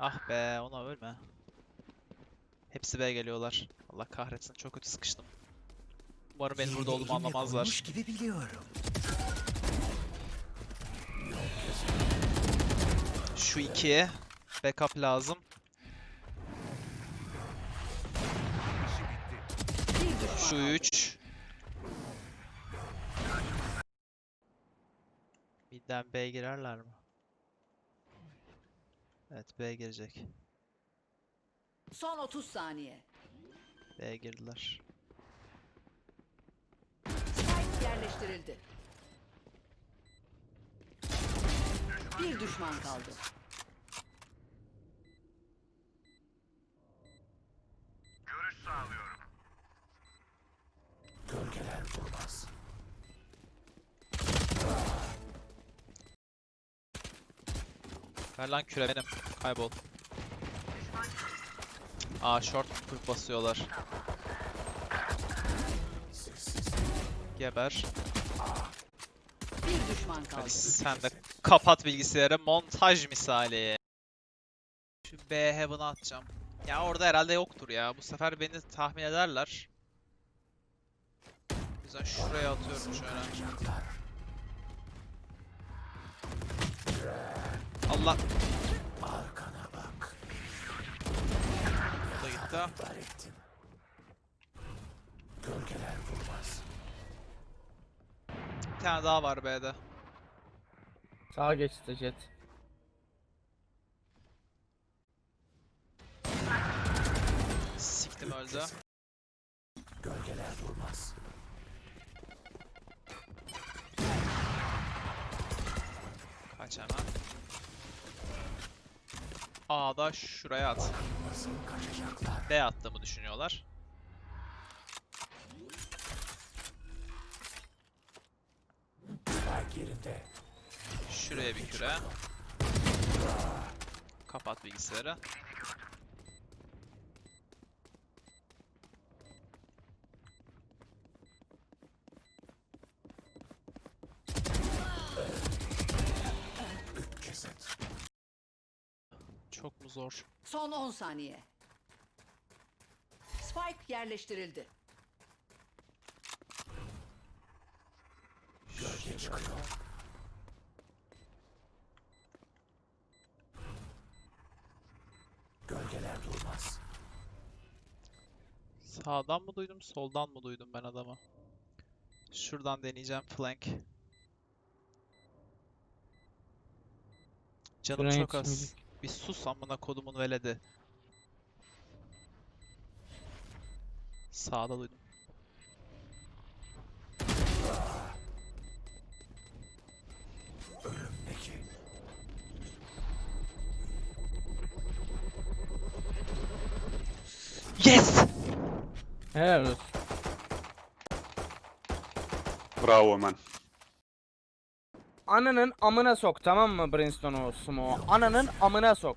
Ah be ona ölme. Hepsi B geliyorlar. Allah kahretsin çok kötü sıkıştım. Umarım benim burada olduğumu anlamazlar. gibi biliyorum. Şu iki. Backup lazım. Şu üç. Midden B girerler mi? Evet B girecek. Son 30 saniye. B girdiler. Spike yerleştirildi. Bir düşman kaldı. Gölgeler durmaz. Ver lan küre benim. Kaybol. Aa short quick basıyorlar. Geber. Bir düşman kaldı. Hadi sen de kapat bilgisayarı. Montaj misali. Şu B Heaven'a atacağım. Ya orada herhalde yoktur ya. Bu sefer beni tahmin ederler. Yüzden şuraya atıyorum şöyle. Allah. Arkana bak. Bu da gitti. Var ettin. Gölgeler durmaz. Bir tane daha var B'de. Sağa geçti jet. Siktim öldü. Gölgeler durmaz. Kaç hemen. A'da şuraya at. B attığımı düşünüyorlar. Şuraya bir küre. Kapat bilgisayarı. Çok mu zor? Son 10 saniye. Spike yerleştirildi. Gölge çıkıyor. Gölgeler durmaz. Sağdan mı duydum, soldan mı duydum ben adamı? Şuradan deneyeceğim flank. Canım Şuraya çok az. yetişmeyecek. Bir sus amına kodumun veledi. Sağda duydum. Ölümdeki. Yes! Helal olsun. Bravo man. Ananın amına sok tamam mı Brimstone olsun. Ananın amına sok.